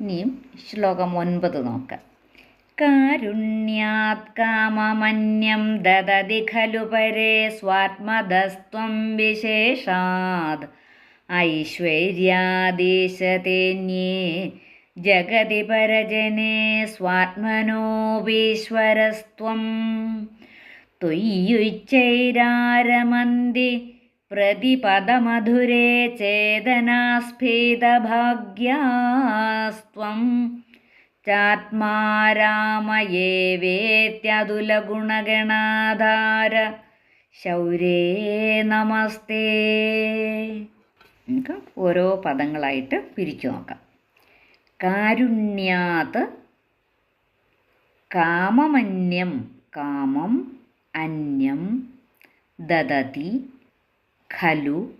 ഇനിയും ശ്ലോകം ഒൻപത് നോക്കാം. കാരുണ്യാത് കാമമന്യം ദദതി ഖലു പരേ സ്വാത്മതസ്ത്വം വിശേഷാത്. ഐശ്വര്യാദേശതേന്യേ ജഗതി പരജനേ സ്വാത്മനോപീശ്വരസ്ത്വം പ്രതിപദമധുരേ ചേതനാസ്ഫീതഭാഗ്യാസ്ത്വം ചാത്മാരാമയേവേത്യതുലഗുണഗണാധാര ശൗരേ നമസ്തേ. നമുക്ക് ഓരോ പദങ്ങളായിട്ട് പിരിച്ചു നോക്കാം. കാരുണ്യാത് കാമമന്യം കാമം അന്യം ദദതി ഖലു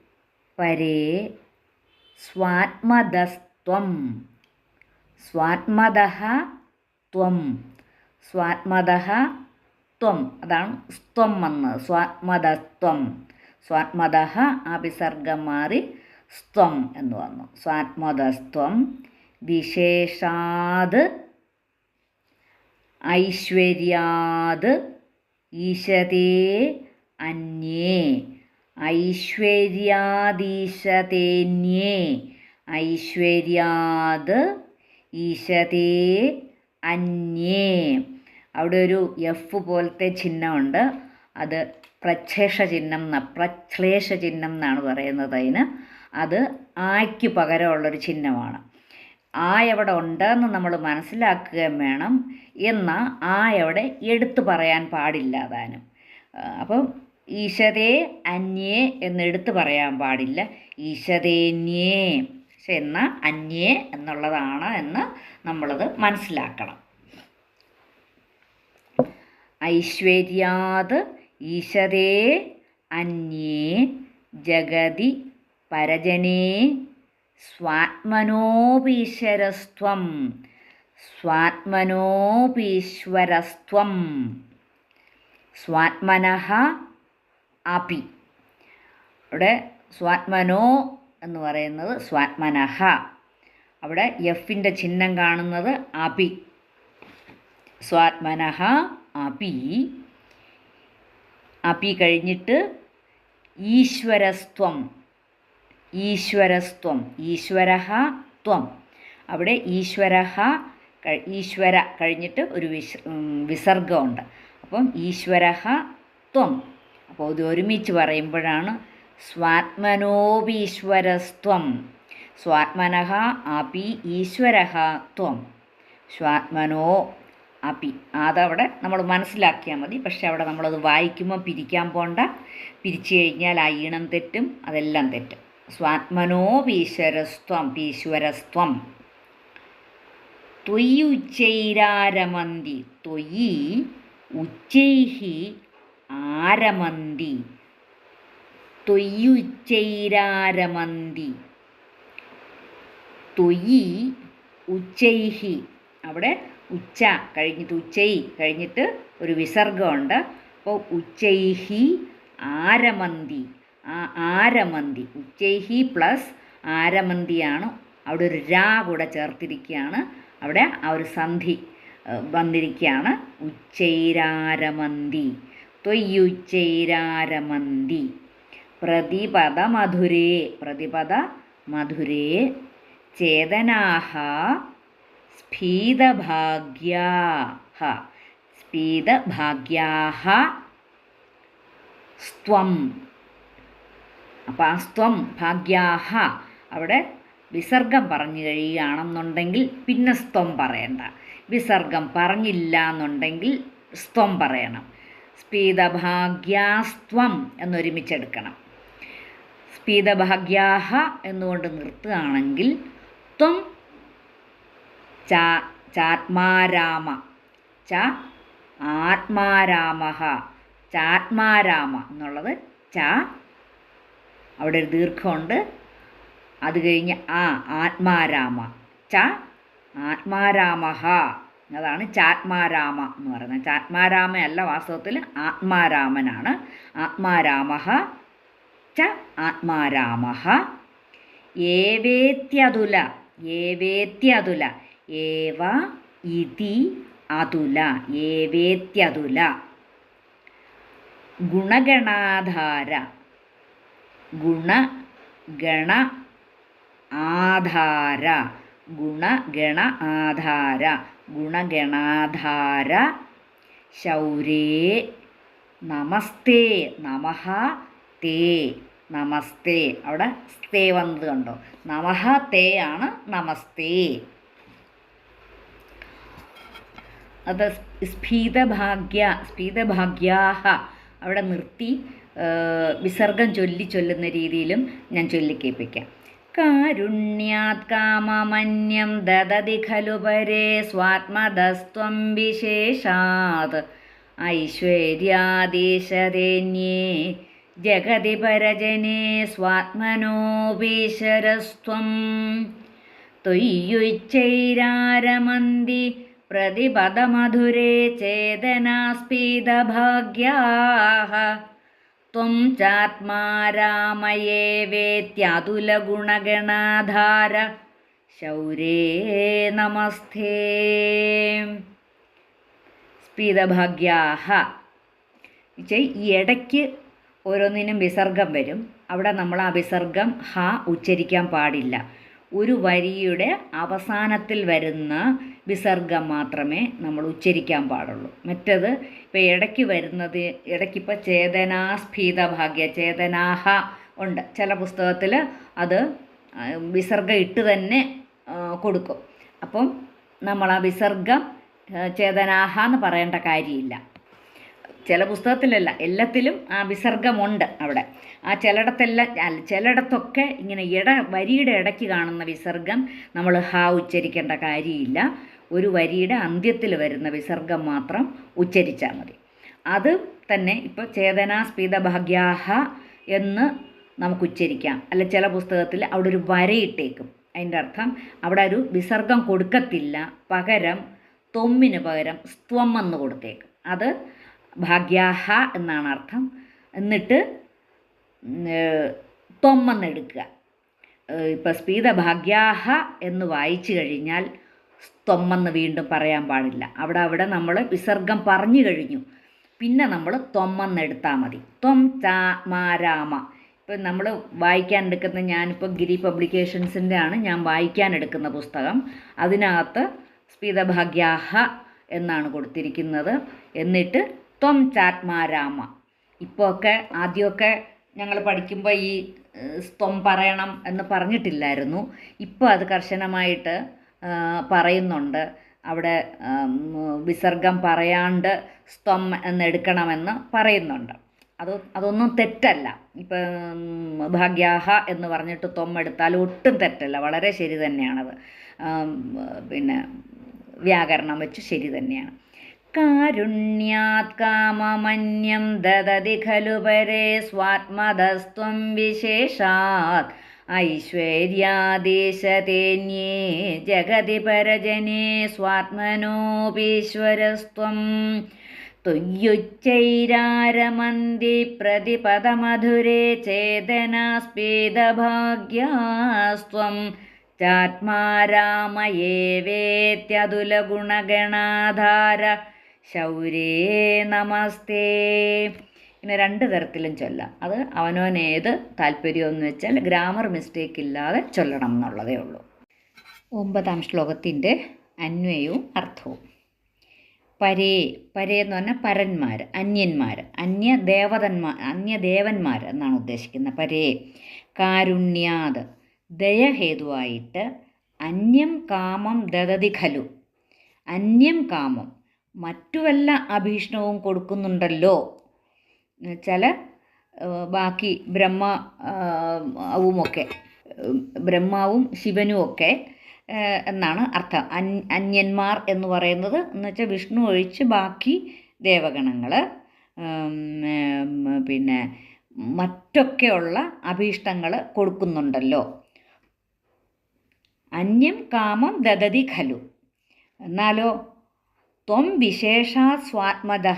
പരേ സ്വാത്മതസ്ത്വം. സ്വാത്മത ത്വം. സ്വാത്മത ത്വം. അതാണ് സ്ത്വം എന്ന് സ്വാത്മതത്വം സ്വാത്മത ആ വിസർഗം മാറി സ്ത്വം എന്ന് വന്നു. സ്വാത്മതസ്ത്വം വിശേഷാത് ഐശ്വര്യാത് ഈശതേ അന്യേ. ഐശ്വര്യാദീശതേന്യേ. ഐശ്വര്യാദ് ഈശതേ അന്യേ. അവിടെ ഒരു എഫ് പോലത്തെ ചിഹ്നമുണ്ട്. അത് പ്രച്ഛേഷ ചിഹ്നം എന്ന പ്രച്ഛ്ലേഷ ചിഹ്നം എന്നാണ് പറയുന്നത് അതിന്. അത് ആയ്ക്ക് പകരമുള്ളൊരു ചിഹ്നമാണ്. ആ എവിടെ ഉണ്ടെന്ന് നമ്മൾ മനസ്സിലാക്കുകയും വേണം. എന്നാൽ ആ എവിടെ എടുത്തു പറയാൻ പാടില്ല താനും. അപ്പം ഈശതേ അന്യേ എന്നെടുത്ത് പറയാൻ പാടില്ല. ഈശതേന്യേ. പക്ഷെ എന്നാൽ അന്യേ എന്നുള്ളതാണ് എന്ന് നമ്മളത് മനസ്സിലാക്കണം. ഐശ്വര്യാത് ഈശതേ അന്യേ ജഗതി പരജനേ സ്വാത്മനോപീശ്വരസ്ത്വം സ്വാത്മനോപീശ്വരസ്ത്വം സ്വാത്മനഃ അപി അവിടെ സ്വാത്മനോ എന്ന് പറയുന്നത് സ്വാത്മനഹ. അവിടെ എഫിന്റെ ചിഹ്നം കാണുന്നത് ആപി. സ്വാത്മനഹ അപി അപി കഴിഞ്ഞിട്ട് ഈശ്വരസ്ത്വം. ഈശ്വരസ്ത്വം. ഈശ്വരഹ ത്വം. അവിടെ ഈശ്വരഹ ഈശ്വര കഴിഞ്ഞിട്ട് ഒരു വിസർഗമുണ്ട്. അപ്പം ഈശ്വരഹ ത്വം. അപ്പോൾ ഇത് ഒരുമിച്ച് പറയുമ്പോഴാണ് സ്വാത്മനോപീശ്വരസ്ത്വം. സ്വാത്മനഃ അപി ഈശ്വര ത്വം. സ്വാത്മനോ അപി. അതവിടെ നമ്മൾ മനസ്സിലാക്കിയാൽ മതി. പക്ഷെ അവിടെ നമ്മളത് വായിക്കുമ്പോൾ പിരിക്കാൻ പോണ്ട. പിരിച്ചു കഴിഞ്ഞാൽ ആ ഈണം തെറ്റും അതെല്ലാം തെറ്റും. സ്വാത്മനോപീശ്വരസ്ത്വം പീശ്വരസ്ത്വം. ത്വയി ഉച്ചൈരാരമന്തി. ത്വയി ഉച്ചൈഹി ആരമന്തി? തൊയ്യുച്ചൈരാരമന്തി. തൊയ്യി ഉച്ചൈഹി. അവിടെ ഉച്ച കഴിഞ്ഞിട്ട് ഉച്ചൈ കഴിഞ്ഞിട്ട് ഒരു വിസർഗമുണ്ട്. അപ്പോൾ ഉച്ചൈഹി ആരമന്തി. ആരമന്തി ഉച്ചൈഹി പ്ലസ് ആരമന്തിയാണ് അവിടെ ഒരു രാ കൂടെ ചേർത്തിരിക്കുകയാണ്. അവിടെ ആ ഒരു സന്ധി വന്നിരിക്കുകയാണ്. ഉച്ചൈരാരമന്തി. ത്വയ്യുച്ചൈരാരമന്തി പ്രതിപദ മധുരേ പ്രതിപദ മധുരേ ചേതനാഹ സ്ഫീതഭാഗ്യാഹ സ്ഫീതഭാഗ്യാഹ സ്ത്വം. അപ്പം ആ സ്ത്വം ഭാഗ്യാഹ അവിടെ വിസർഗം പറഞ്ഞു കഴിയുകയാണെന്നുണ്ടെങ്കിൽ പിന്നെ സ്ത്വം പറയണ്ട. വിസർഗം പറഞ്ഞില്ല എന്നുണ്ടെങ്കിൽ സ്ത്വം പറയണം. സ്ഫീതഭാഗ്യാസ്ത്വം എന്നൊരുമിച്ചെടുക്കണം. സ്പീതഭാഗ്യാഹ എന്നുകൊണ്ട് നിർത്തുകയാണെങ്കിൽ ത്വം ചാത്മാരാമ ച ആത്മാരാമ ചാത്മാരാമ എന്നുള്ളത് ച അവിടെ ഒരു ദീർഘമുണ്ട്. അത് കഴിഞ്ഞ് ആ ആത്മാരാമ ച ആത്മാരാമ അതാണ് ചാത്മാരാമ എന്ന് പറയുന്നത്. ചാത്മാരാമ അല്ല വാസ്തവത്തിൽ ആത്മാരാമനാണ്. ആത്മാരാമ ച ആത്മാരാമ ഏവേത്യതുല ഏവേത്യതുല ഏവ ഇതി അതുല ഏവേത്യതുല. ഗുണഗണാധാര ഗുണഗണ ആധാര ഗുണഗണ ആധാര. ഗുണഗണാധാര ശൗരേ നമസ്തേ നമഹ തേ നമസ്തേ. അവിടെ സ്തേ വന്നത് കണ്ടോ? നമഹ തേ ആണ് നമസ്തേ. അത് സ്ഫീതഭാഗ്യ സ്ഫീതഭാഗ്യാഹ. അവിടെ നിർത്തി വിസർഗം ചൊല്ലി ചൊല്ലുന്ന രീതിയിലും ഞാൻ ചൊല്ലിക്കേൾപ്പിക്കാം കാരുണ്യാത് കാമമന്യം ദദതി ഖലു പരേ സ്വാത്മതസ്ത്വം വിശേഷാത്. ഐശ്വര്യാദീശരേണ്യേ ജഗതി പരജനേ സ്വാത്മനോപീശരസ്ത്വം തൊയ്യുച്ചൈരാരമന്തി പ്രതിപദമധുരേ ചേതനാസ്പീതഭാഗ്യാः त्वं चात्मा रामये वेत्यातुलगुणगणाधार शौरे नमस्ते സ്പീതഭാഗ്യാഹ വെച്ചാൽ ഈ ഇടയ്ക്ക് ഓരോന്നിനും വിസർഗം വരും അവിടെ നമ്മൾ ആ വിസർഗം ഹ ഉച്ചരിക്കാൻ പാടില്ല ഒരു വരിയുടെ അവസാനത്തിൽ വരുന്ന വിസർഗം മാത്രമേ നമ്മൾ ഉച്ചരിക്കാൻ പാടുള്ളൂ. മറ്റത് ഇപ്പോൾ ഇടയ്ക്ക് വരുന്നത് ഇടയ്ക്കിപ്പോൾ ചേതനാസ്ഫീതഭാഗ്യ ചേതനാഹ ഉണ്ട്. ചില പുസ്തകത്തിൽ അത് വിസർഗം ഇട്ട് തന്നെ കൊടുക്കും. അപ്പം നമ്മൾ ആ വിസർഗം ചേതനാഹ എന്ന് പറയേണ്ട കാര്യമില്ല. ചില പുസ്തകത്തിലല്ല എല്ലാത്തിലും ആ വിസർഗമുണ്ട് അവിടെ. ആ ചിലയിടത്തെല്ലാം ചിലയിടത്തൊക്കെ ഇങ്ങനെ ഇട വരിയുടെ ഇടയ്ക്ക് കാണുന്ന വിസർഗം നമ്മൾ ഹാ ഉച്ചരിക്കേണ്ട കാര്യമില്ല. ഒരു വരിയുടെ അന്ത്യത്തിൽ വരുന്ന വിസർഗം മാത്രം ഉച്ചരിച്ചാൽ മതി. അത് തന്നെ ഇപ്പോൾ ചേതനാസ്പീതഭാഗ്യാഹ എന്ന് നമുക്ക് ഉച്ചരിക്കാം. അല്ല ചില പുസ്തകത്തിൽ അവിടെ ഒരു വരയിട്ടേക്കും അതിന്റെ അർത്ഥം അവിടെ ഒരു വിസർഗം കൊടുക്കത്തില്ല പകരം തൊമ്മിന് പകരം സ്ത്വം എന്ന് കൊടുത്തേക്കും. അത് ഭാഗ്യാഹ എന്നാണ് അർത്ഥം. എന്നിട്ട് ത്വമ്മെന്ന് എടുക്കുക. ഇപ്പം സ്പീത ഭാഗ്യാഹ എന്ന് വായിച്ചു കഴിഞ്ഞാൽ ത്വമ്മെന്ന് വീണ്ടും പറയാൻ പാടില്ല. അവിടെ അവിടെ നമ്മൾ വിസർഗം പറഞ്ഞു കഴിഞ്ഞു. പിന്നെ നമ്മൾ ത്വമ്മെന്ന് എടുത്താൽ മതി. ത്വം ചാ മാ രാമ ഇപ്പം നമ്മൾ വായിക്കാൻ എടുക്കുന്ന ഞാനിപ്പോൾ ഗിരി പബ്ലിക്കേഷൻസിന്റെ ആണ് ഞാൻ വായിക്കാൻ എടുക്കുന്ന പുസ്തകം. അതിനകത്ത് സ്പീതഭാഗ്യാഹ എന്നാണ് കൊടുത്തിരിക്കുന്നത്. എന്നിട്ട് ത്വം ചാത്മാരാമ ഇപ്പോൾ ഒക്കെ ആദ്യമൊക്കെ ഞങ്ങൾ പഠിക്കുമ്പോൾ ഈ സ്വം പറയണം എന്ന് പറഞ്ഞിട്ടില്ലായിരുന്നു. ഇപ്പോൾ അത് കർശനമായിട്ട് പറയുന്നുണ്ട്. അവിടെ വിസർഗം പറയാണ്ട് സ്ത്വം എന്നെടുക്കണമെന്ന് പറയുന്നുണ്ട്. അത് അതൊന്നും തെറ്റല്ല. ഇപ്പം ഭാഗ്യാഹ എന്ന് പറഞ്ഞിട്ട് ത്വം എടുത്താൽ ഒട്ടും തെറ്റല്ല. വളരെ ശരി തന്നെയാണത്. പിന്നെ വ്യാകരണം വെച്ച് ശരി തന്നെയാണ്. കാരുണ്യാത് കാമമന്യം ദദതി ഖലു പരേ സ്വാത്മതസ്ത്വം വിശേഷാത്. ഐശ്വര്യാദേശതേന്യേ ജഗതി പരജനേ സ്വാത്മനോപീശ്വരസ്ത്വം. തുയ്യുച്ചൈരാരമന്തി പ്രതിപദമധുരേ ചേതനാസ്പീതഭാഗ്യാസ്ത്വം ചാത്മാ രാമയേവേത്യതുലഗുണഗണാധാര ശൗരേ നമസ്തേ. ഇങ്ങനെ രണ്ട് തരത്തിലും ചൊല്ലാം. അത് അവനവനേത് താല്പര്യമെന്ന് വെച്ചാൽ ഗ്രാമർ മിസ്റ്റേക്ക് ഇല്ലാതെ ചൊല്ലണം എന്നുള്ളതേ ഉള്ളൂ. ഒമ്പതാം ശ്ലോകത്തിന്റെ അന്വയവും അർത്ഥവും. പരേ പരേ എന്ന് പറഞ്ഞാൽ പരന്മാർ അന്യന്മാർ അന്യദേവതന്മാർ അന്യദേവന്മാർ എന്നാണ് ഉദ്ദേശിക്കുന്നത്. പരേ കാരുണ്യാത് ദയഹേതുവായിട്ട് അന്യം കാമം ദദതി ഖലു. അന്യം കാമം മറ്റുവല്ല അഭീഷണവും കൊടുക്കുന്നുണ്ടല്ലോ. ചില ബാക്കി ബ്രഹ്മ അവുമൊക്കെ ബ്രഹ്മാവും ശിവനും ഒക്കെ എന്നാണ് അർത്ഥം. അന്യന്മാർ എന്ന് പറയുന്നത് എന്ന് വെച്ചാൽ വിഷ്ണു ഒഴിച്ച് ബാക്കി ദേവഗണങ്ങൾ പിന്നെ മറ്റൊക്കെയുള്ള അഭീഷ്ടങ്ങൾ കൊടുക്കുന്നുണ്ടല്ലോ. അന്യം കാമം ദദതി ഖലു. എന്നാലോ ത്വം വിശേഷാ സ്വാത്മത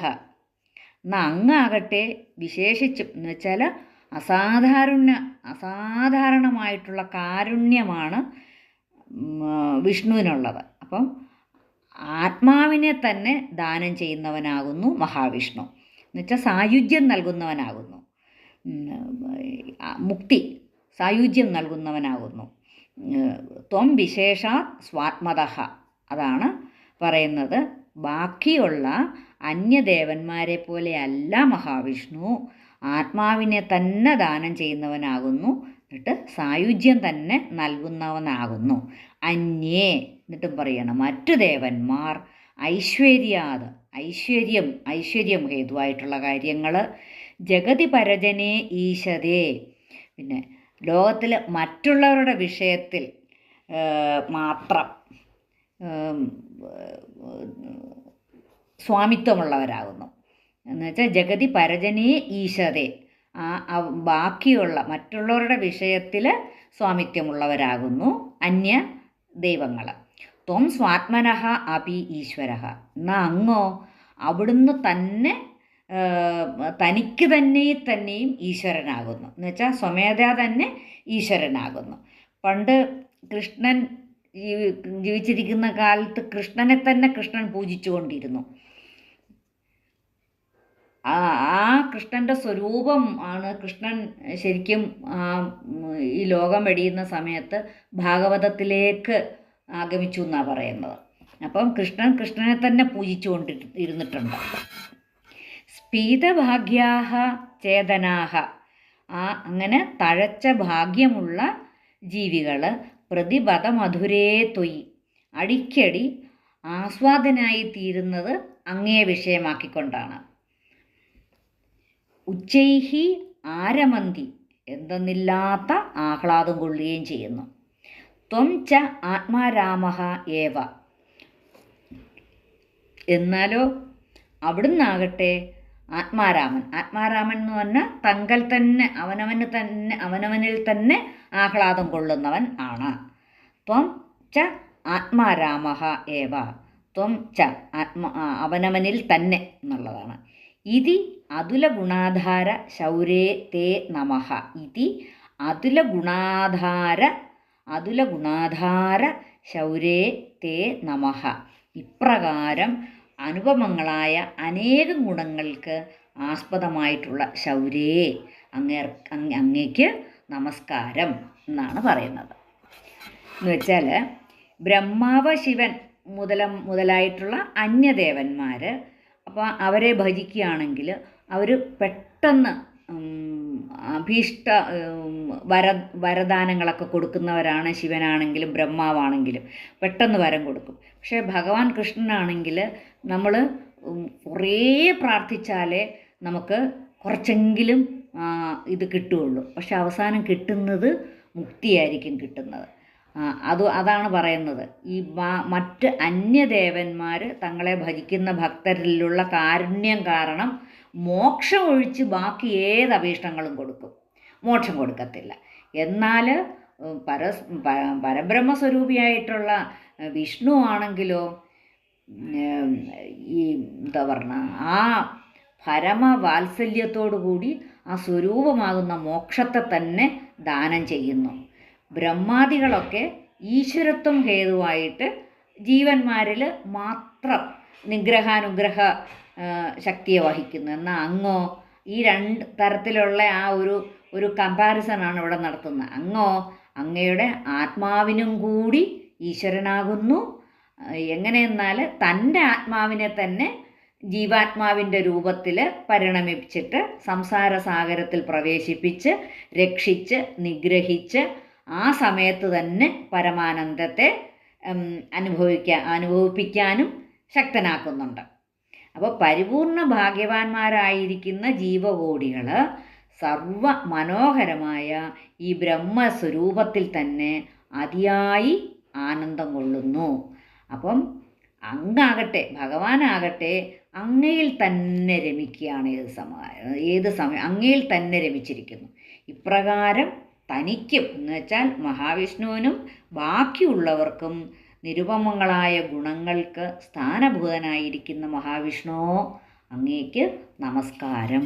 എന്നാ അങ്ങാകട്ടെ വിശേഷിച്ചും എന്ന് വെച്ചാൽ അസാധാരണ അസാധാരണമായിട്ടുള്ള കാരുണ്യമാണ് വിഷ്ണുവിനുള്ളത്. അപ്പം ആത്മാവിനെ തന്നെ ദാനം ചെയ്യുന്നവനാകുന്നു മഹാവിഷ്ണു. എന്നുവെച്ചാൽ സായുജ്യം നൽകുന്നവനാകുന്നു. മുക്തി സായുജ്യം നൽകുന്നവനാകുന്നു. ത്വം വിശേഷ സ്വാത്മത അതാണ് പറയുന്നത്. ബാക്കിയുള്ള അന്യദേവന്മാരെ പോലെയല്ല മഹാവിഷ്ണു. ആത്മാവിനെ തന്നെ ദാനം ചെയ്യുന്നവനാകുന്നു. എന്നിട്ട് സായുജ്യം തന്നെ നൽകുന്നവനാകുന്നു. അന്യേ എന്നിട്ടും പറയണം മറ്റു ദേവന്മാർ ഐശ്വര്യാത് ഐശ്വര്യം ഐശ്വര്യം ഹേതുവായിട്ടുള്ള കാര്യങ്ങൾ ജഗതി പരജനെ ഈശതേ. പിന്നെ ലോകത്തിൽ മറ്റുള്ളവരുടെ വിഷയത്തിൽ മാത്രം. സ്വാമിത്വമുള്ളവരാകുന്നു. എന്നുവെച്ചാൽ ജഗതി പരജനീ ഈശതേ ആ ബാക്കിയുള്ള മറ്റുള്ളവരുടെ വിഷയത്തിൽ സ്വാമിത്വമുള്ളവരാകുന്നു. അന്യ ദൈവങ്ങൾ ത്വം സ്വാത്മനഹ അപി ഈശ്വര. എന്നാൽ അങ്ങോ അവിടുന്ന് തന്നെ തനിക്ക് തന്നെ തന്നെയും ഈശ്വരനാകുന്നു. എന്നുവെച്ചാൽ സ്വമേധ തന്നെ ഈശ്വരനാകുന്നു. പണ്ട് കൃഷ്ണൻ ജീവി ജീവിച്ചിരിക്കുന്ന കാലത്ത് കൃഷ്ണനെ തന്നെ കൃഷ്ണൻ പൂജിച്ചുകൊണ്ടിരുന്നു. ആ ആ കൃഷ്ണന്റെ സ്വരൂപം ആണ് കൃഷ്ണൻ ശരിക്കും ഈ ലോകം വെടിയുന്ന സമയത്ത് ഭാഗവതത്തിലേക്ക് ആഗമിച്ചു എന്നാണ് പറയുന്നത്. അപ്പം കൃഷ്ണൻ കൃഷ്ണനെ തന്നെ പൂജിച്ചുകൊണ്ട് ഇരുന്നിട്ടുണ്ട് സ്പീതഭാഗ്യാഹ ചേതനാഹ. ആ അങ്ങനെ തഴച്ച ഭാഗ്യമുള്ള ജീവികൾ പ്രതിപദ മധുരേ തൊയ്. അടിക്കടി ആസ്വാദനായി തീരുന്നത് അങ്ങേ വിഷയമാക്കിക്കൊണ്ടാണ്. ഉച്ചൈഹി ആരമന്തി എന്തെന്നില്ലാത്ത ആഹ്ലാദം കൊള്ളുകയും ചെയ്യുന്നു. ത്വം ച ആത്മാരാമഹ ഏവ. എന്നാലോ അവിടുന്നാകട്ടെ ആത്മാരാമൻ. ആത്മാരാമൻ എന്ന് പറഞ്ഞാൽ തങ്കൽ തന്നെ അവനവന് തന്നെ അവനവനിൽ തന്നെ ആഹ്ലാദം കൊള്ളുന്നവൻ ആണ്. ത്വം ച ആത്മാരാമ ഏവ. ത്വം ച ആത്മ അവനവനിൽ തന്നെ എന്നുള്ളതാണ്. ഇതി അതുല ഗുണാധാര ശൗരേ തേ നമഃ ഇതി അതുല ഗുണാധാര അതുല ഗുണാധാര ശൗരേ തേ നമഃ ഇപ്രകാരം അനുപമങ്ങളായ അനേകം ഗുണങ്ങൾക്ക് ആസ്പദമായിട്ടുള്ള ശൗരേ അങ്ങേർ അങ്ങ് അങ്ങേക്ക് നമസ്കാരം എന്നാണ് പറയുന്നത്. എന്ന് വെച്ചാൽ ബ്രഹ്മാവ് ശിവൻ മുതല മുതലായിട്ടുള്ള അന്യദേവന്മാർ അപ്പോൾ അവരെ ഭജിക്കുകയാണെങ്കിൽ അവർ പെട്ടെന്ന് അഭീഷ്ട വര വരദാനങ്ങളൊക്കെ കൊടുക്കുന്നവരാണ് ശിവനാണെങ്കിലും ബ്രഹ്മാവാണെങ്കിലും. പെട്ടെന്ന് വരം കൊടുക്കും. പക്ഷേ ഭഗവാൻ കൃഷ്ണനാണെങ്കിൽ നമ്മൾ കുറേ പ്രാർത്ഥിച്ചാലേ നമുക്ക് കുറച്ചെങ്കിലും ഇത് കിട്ടുകയുള്ളൂ. പക്ഷെ അവസാനം കിട്ടുന്നത് മുക്തിയായിരിക്കും കിട്ടുന്നത്. അത് അതാണ് പറയുന്നത്. ഈ മറ്റ് അന്യദേവന്മാർ തങ്ങളെ ഭജിക്കുന്ന ഭക്തരിലുള്ള കാരുണ്യം കാരണം മോക്ഷം ഒഴിച്ച് ബാക്കി ഏത് അഭീഷ്ടങ്ങളും കൊടുക്കും. മോക്ഷം കൊടുക്കത്തില്ല. എന്നാൽ പരസ് പരബ്രഹ്മസ്വരൂപിയായിട്ടുള്ള വിഷ്ണു ആണെങ്കിലോ ഈ എന്താ പറഞ്ഞ ആ പരമവാത്സല്യത്തോടു കൂടി ആ സ്വരൂപമാകുന്ന മോക്ഷത്തെ തന്നെ ദാനം ചെയ്യുന്നു. ബ്രഹ്മാദികളൊക്കെ ഈശ്വരത്വം ഹേതുവായിട്ട് ജീവന്മാരിൽ മാത്രം നിഗ്രഹാനുഗ്രഹ ശക്തിയെ വഹിക്കുന്നു. എന്നാൽ അങ്ങോ ഈ രണ്ട് തരത്തിലുള്ള ആ ഒരു ഒരു കമ്പാരിസൺ ആണ് ഇവിടെ നടത്തുന്നത്. അങ്ങോ അങ്ങയുടെ ആത്മാവിനും കൂടി ഈശ്വരനാകുന്നു. എങ്ങനെയെന്നാൽ തന്റെ ആത്മാവിനെ തന്നെ ജീവാത്മാവിന്റെ രൂപത്തിൽ പരിണമിപ്പിച്ചിട്ട് സംസാര സാഗരത്തിൽ പ്രവേശിപ്പിച്ച് രക്ഷിച്ച് നിഗ്രഹിച്ച് ആ സമയത്ത് തന്നെ പരമാനന്ദത്തെ അനുഭവിക്കാൻ അനുഭവിപ്പിക്കാനും ശക്തനാക്കുന്നുണ്ട്. അപ്പോൾ പരിപൂർണ ഭാഗ്യവാന്മാരായിരിക്കുന്ന ജീവകോടികൾ സർവ മനോഹരമായ ഈ ബ്രഹ്മസ്വരൂപത്തിൽ തന്നെ അതിയായി ആനന്ദം കൊള്ളുന്നു. അപ്പം അങ്ങാകട്ടെ ഭഗവാനാകട്ടെ അങ്ങയിൽ തന്നെ രമിക്കുകയാണ് ഏത് സമയം ഏത് സമയം അങ്ങയിൽ തന്നെ രമിച്ചിരിക്കുന്നു. ഇപ്രകാരം തനിക്കും എന്ന് വെച്ചാൽ മഹാവിഷ്ണുവിനും ബാക്കിയുള്ളവർക്കും നിരുപമങ്ങളായ ഗുണങ്ങൾക്ക് സ്ഥാനഭൂതനായിരിക്കുന്ന മഹാവിഷ്ണു അങ്ങേക്ക് നമസ്കാരം.